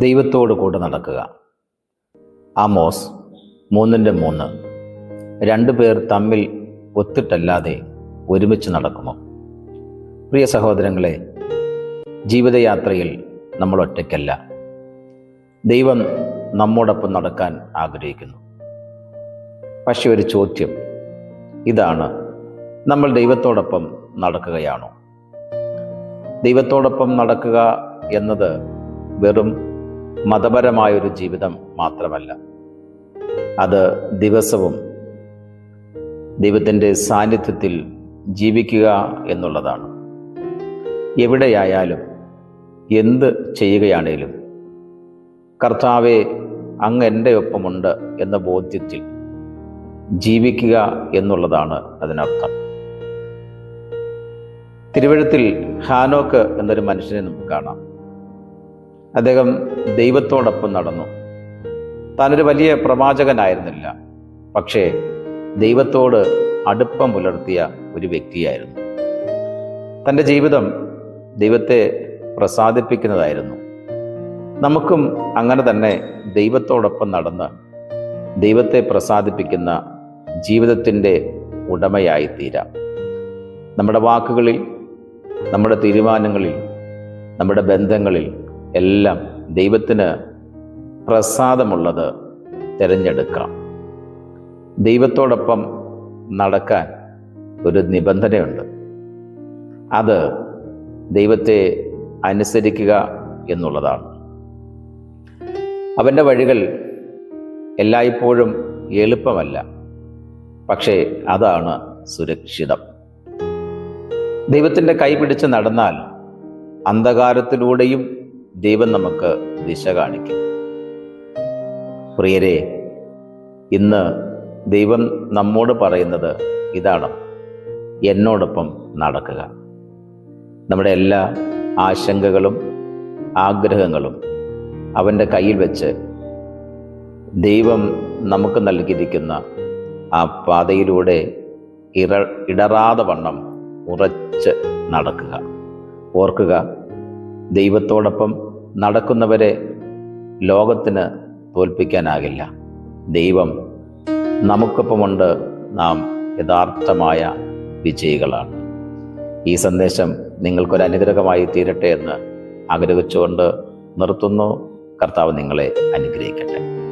ദൈവത്തോട് കൂടെ നടക്കുക. ആമോസ് മൂന്നിന്റെ മൂന്ന്. രണ്ടു പേർ തമ്മിൽ ഒത്തിട്ടല്ലാതെ ഒരുമിച്ച് നടക്കുമോ? പ്രിയ സഹോദരങ്ങളെ ജീവിതയാത്രയിൽ നമ്മൾ ഒറ്റയ്ക്കല്ല. ദൈവം നമ്മോടൊപ്പം നടക്കാൻ ആഗ്രഹിക്കുന്നു. പക്ഷെ ഒരു ചോദ്യം ഇതാണ് നമ്മൾ ദൈവത്തോടൊപ്പം നടക്കുകയാണോ? ദൈവത്തോടൊപ്പം നടക്കുക എന്നത് വെറും മതപരമായൊരു ജീവിതം മാത്രമല്ല. അത് ദിവസവും ദൈവത്തിന്റെ സാന്നിധ്യത്തിൽ ജീവിക്കുക എന്നുള്ളതാണ്. എവിടെയായാലും എന്ത് ചെയ്യുകയാണേലും കർത്താവെ അങ്ങ് എന്റെ ഒപ്പമുണ്ട് എന്ന ബോധ്യത്തിൽ ജീവിക്കുക എന്നുള്ളതാണ് അതിനർത്ഥം. തിരുവഴുത്തിൽ ഹാനോക്ക് എന്നൊരു മനുഷ്യനെ നമുക്ക് കാണാം. അദ്ദേഹം ദൈവത്തോടൊപ്പം നടന്നു. താനൊരു വലിയ പ്രവാചകനായിരുന്നില്ല. പക്ഷേ ദൈവത്തോട് അടുപ്പം പുലർത്തിയ ഒരു വ്യക്തിയായിരുന്നു. തന്റെ ജീവിതം ദൈവത്തെ പ്രസാദിപ്പിക്കുന്നതായിരുന്നു. നമുക്കും അങ്ങനെ തന്നെ ദൈവത്തോടൊപ്പം നടന്ന് ദൈവത്തെ പ്രസാദിപ്പിക്കുന്ന ജീവിതത്തിന്റെ ഉടമയായിത്തീരാം. നമ്മുടെ വാക്കുകളിൽ നമ്മുടെ തീരുമാനങ്ങളിൽ നമ്മുടെ ബന്ധങ്ങളിൽ എല്ലാം ദൈവത്തിന് പ്രസാദമുള്ളത് തിരഞ്ഞെടുക്കാം. ദൈവത്തോടൊപ്പം നടക്കാൻ ഒരു നിബന്ധനയുണ്ട്. അത് ദൈവത്തെ അനുസരിക്കുക എന്നുള്ളതാണ്. അവന്റെ വഴികൾ എല്ലായ്പ്പോഴും എളുപ്പമല്ല. പക്ഷേ അതാണ് സുരക്ഷിതം. ദൈവത്തിന്റെ കൈ പിടിച്ച് നടന്നാൽ അന്ധകാരത്തിലൂടെയും ദൈവം നമുക്ക് ദിശ കാണിക്കും. പ്രിയരെ ഇന്ന് ദൈവം നമ്മോട് പറയുന്നത് ഇതാണ്. എന്നോടൊപ്പം നടക്കുക. നമ്മുടെ എല്ലാ ആശങ്കകളും ആഗ്രഹങ്ങളും അവന്റെ കയ്യിൽ വെച്ച് ദൈവം നമുക്ക് നൽകിയിരിക്കുന്ന ആ പാതയിലൂടെ ഇറ ഇടറാതെ വണ്ണം ഉറച്ച് നടക്കുക. ഓർക്കുക ദൈവത്തോടൊപ്പം നടക്കുന്നവരെ ലോകത്തിന് തോൽപ്പിക്കാനാകില്ല. ദൈവം നമുക്കൊപ്പമുണ്ട്. നാം യഥാർത്ഥമായ വിജയികളാണ്. ഈ സന്ദേശം നിങ്ങൾക്കൊരു അനുഗ്രഹമായി തീരട്ടെ എന്ന് ആഗ്രഹിച്ചുകൊണ്ട് നിർത്തുന്നു. കർത്താവ് നിങ്ങളെ അനുഗ്രഹിക്കട്ടെ.